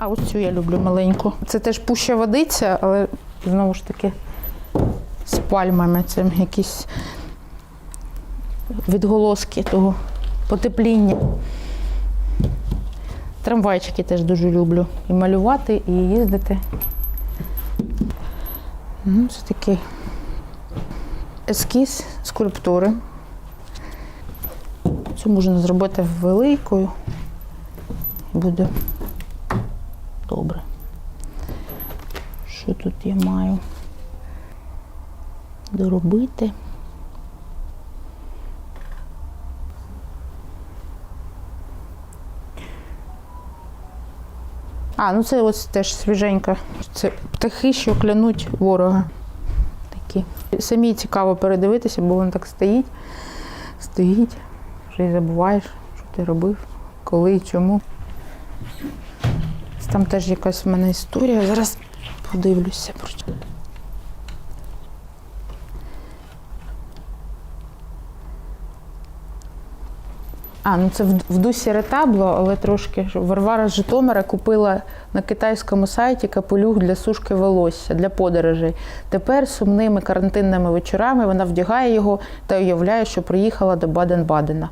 А ось цю я люблю маленьку. Це теж пуща водиця, але знову ж таки з пальмами. Це якісь відголоски того потепління. Трамвайчики теж дуже люблю. І малювати, і їздити. Ну, Це такий ескіз скульптури. Цю можна зробити великою. Буде добре. Що тут я маю доробити? А, ну це ось теж свіженька. Це птахи, що клянуть ворога. Такі. Самі цікаво передивитися, бо воно так стоїть, стоїть, вже й забуваєш, що ти робив, коли і чому. Там теж якась в мене історія. Зараз подивлюся. А, ну це в, дусі ретабло, але трошки Варвара з Житомира купила на китайському сайті капелюх для сушки волосся для подорожей. Тепер сумними карантинними вечорами вона вдягає його та уявляє, що приїхала до Баден-Бадена.